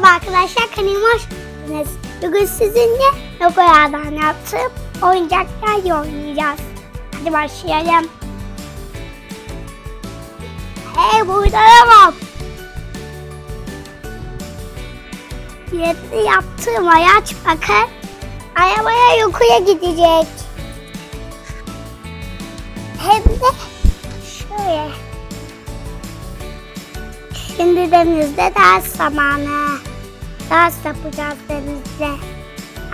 Merhaba arkadaşlar kanalıma hoş geldiniz. Bugün sizinle logolardan yaptığım oyuncaklar oynayacağız. Hadi başlayalım. Hey buradayım. Yeni yaptığım araç bakın. Arabaya yukarı gidecek. Hem de şöyle. Şimdi denizde ders zamanı. Ders yapacağız denizde.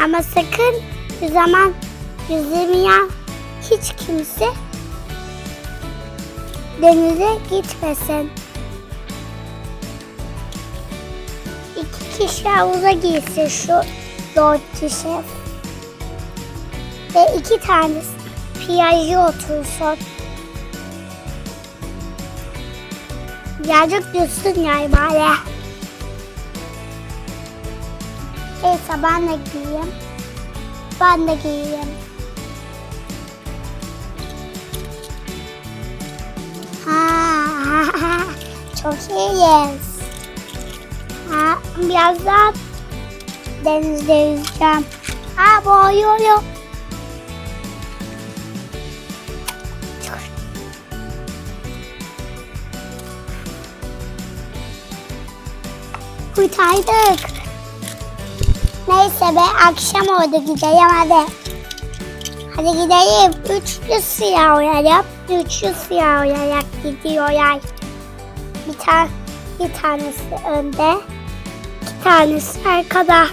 Ama sakın bir zaman yüzemeyen hiç kimse denize gitmesin. İki kişi havuza girsin şu dört kişi. Ve iki tanesi piyajı otursun. Birazcık düşsün yani bari. Neyse ben de giyeyim. Ben de giyeyim. Ha, çok iyiyiz. Ha, birazdan denizde yüzeceğim. Ha boğuyorum. Kurtardık. Neyse be akşam orada gidelim hadi. Hadi gidelim. Üçlü siyah oyarak, üçlü siyah oyarak gidiyorlar. Bir, tane, bir tanesi önde, iki tanesi arkada.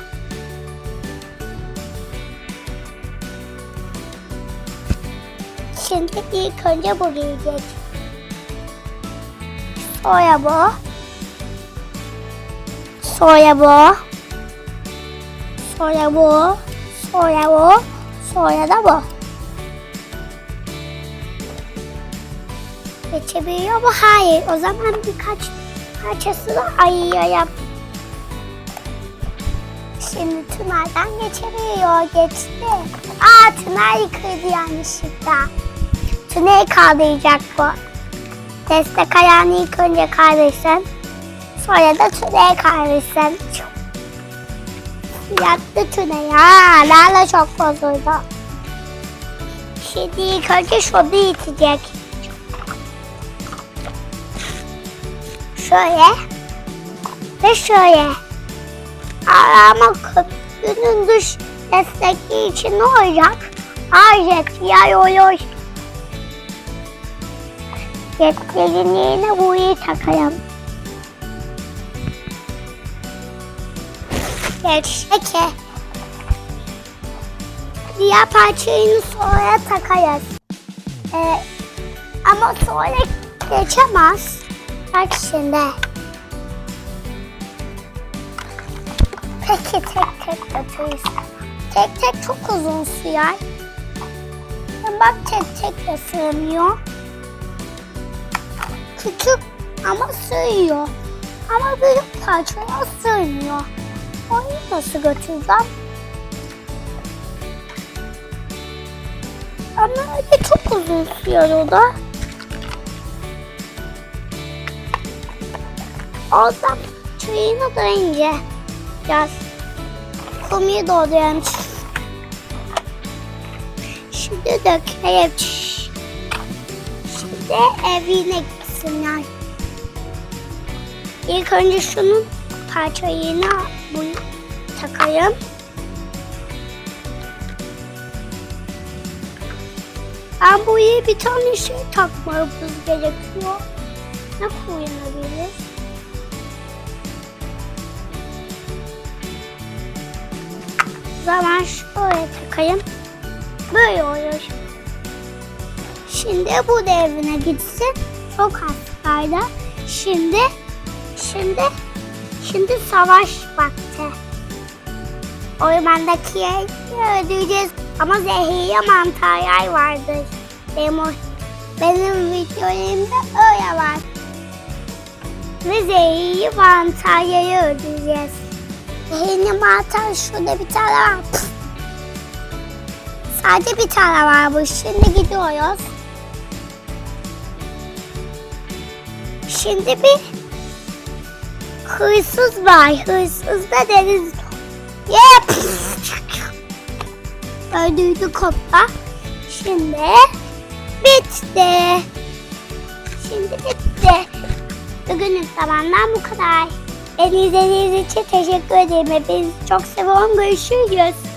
Şimdi ilk önce bu gelecek. Sonra bu. Sonra bu. Sonra bu. Sonra bu. Sonra da bu. Geçebiliyor mu? Hayır. O zaman birkaç parçasını ayırayım. Şimdi tünelden geçebiliyor. Geçti. Aa tünel yıkıldı yanlışlıkla. Tüneli kaldıracak bu. Destek ayağını ilk önce kaldırsın. Sonra da tüneye kaymışsın. Yattı tüneye. Ha, Lala çok bozuldu. Şimdi ilk önce şunu itecek. Şöyle. Ve şöyle. Ama köprünün dış destekli için ne olacak? Ajet yay oluyor. Jetlerin yerine burayı takayım. Peki. Diğer parçayı sonra takarız. Ee, ama sonra geçemez. Bak şimdi. Peki tek tek götürürüz. Tek tek çok uzun sürer. Bak tek tek de sığmıyor. Küçük ama sığıyor. Ama büyük parçaya sığmıyor. Onu nasıl götüreceğim? Ama öyle çok uzun sürüyor o da. O zaman çayını da ince. Biraz komiyi doldurayım. Şimdi dökelim. Şimdi evine gitsinler. İlk önce şunun parçayını bu takayım. Ben buraya bir tane şey takmamız gerekiyor. Ne kullanabiliriz? O zaman şöyle takayım. Böyle olur. Şimdi bu da evine gitsin. Çok hastaydı. Şimdi, şimdi, şimdi savaş vakti. Ormandaki öldüreceğiz. Ama zehirli mantarlar vardır. Benim, o- benim videolarımda öyle var. Ve zehirli mantarları öldüreceğiz. Zehirli mantar şurada bir tane var. Sadece bir tane varmış. Şimdi gidiyoruz. Şimdi bir hırsız var. Hırsız da deniz. Yep. Öldürdü kopta. Şimdi bitti. Şimdi bitti. Bugünlük zamandan bu kadar. Beni izlediğiniz için teşekkür ederim. Hepinizi çok seviyorum. Görüşürüz.